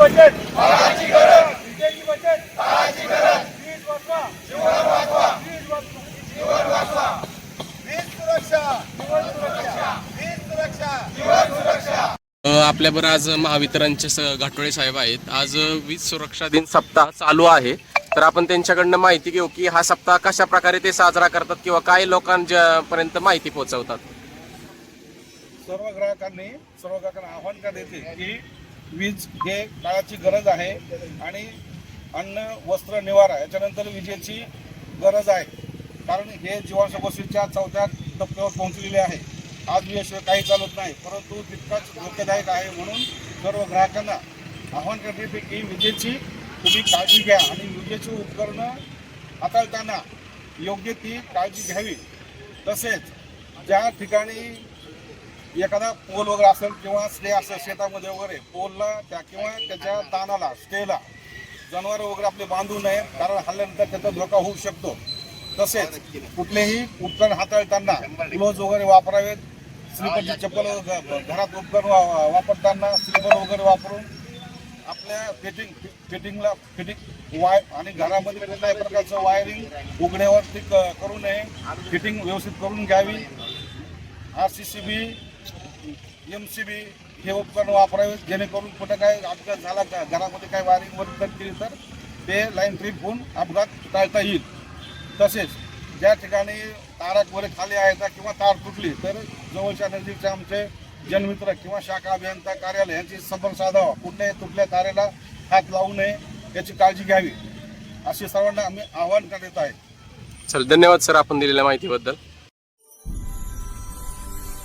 बचत. विजेची बचत. वीज वाचवा. वीज वाचवा. वीज सुरक्षा. वीज सुरक्षा. अ, आपल्याबरोबर आज महावितरणचे घाटोळे साहेब आहेत. आज वीज सुरक्षा दिन सप्ताह चालू आहे. तर आपण त्यांच्याकडनं माहिती घेऊ की हा सप्ताह कशा प्रकारे ते साजरा करतात किंवा काय लोकांच्या पर्यंत माहिती पोहोचवतात? सर्व ग्राहकांनी सर्व ग्राहकांना आव्हान करण्यात येते की वीज हे काळाची गरज आहे आणि अन्न वस्त्र निवारा याच्यानंतर विजेची गरज आहे. कारण हे जीवांशोपस्थितीच्या चौथ्या टप्प्यावर पोहोचलेले आहे. आज विजेशिवाय काही चालत नाही परंतु तितकाच धोकेदायक आहे म्हणून सर्व ग्राहकांना आव्हान करण्यात की विजेची तुम्ही काळजी घ्या आणि विजेची उपकरणं हाताळताना योग्य ती काळजी घ्यावी. तसेच ज्या ठिकाणी एखादा पोल वगैरे असेल किंवा स्टे असेल शेतामध्ये वगैरे पोलला त्या किंवा त्याच्या तानाला स्टेला जनावर वगैरे आपले बांधू नये कारण हल्ल्यानंतर त्याचा धोका होऊ शकतो. तसेच कुठलेही उपकरण हाताळताना ग्लोव्ज वगैरे वापरावेत. स्लीपरची चप्पल घरात उपकरण वा- वापरताना स्लीपर वगैरे वापरून आपल्या फिटिंग फिटिंगला फिटिंग वाय आणि घरामध्ये कुठल्याही प्रकारचं वायरिंग उघड्यावरती क- करू नये. फिटिंग व्यवस्थित करून घ्यावी. R C C B M C B हे उपकरण वापरावे जेणेकरून कुठं काय अपघात झाला का घरामध्ये काय वायरिंग वर कट केली तर ते लाईन ट्रीप होऊन अपघात टाळता येईल. तसेच ज्या ठिकाणी तारा वगैरे खाली आहेत किंवा तार तुटली तर जवळच्या नजीकचे आमचे जनमित्र किंवा शाखा अभियंता कार्यालय यांची संपर्क साधावा. कुठल्याही तुटल्या तारेला हात लावू नये याची काळजी घ्यावी. असे सर्वांना आम्ही आवाहन करण्यात आहे. चल धन्यवाद सर आपण दिलेल्या माहितीबद्दल.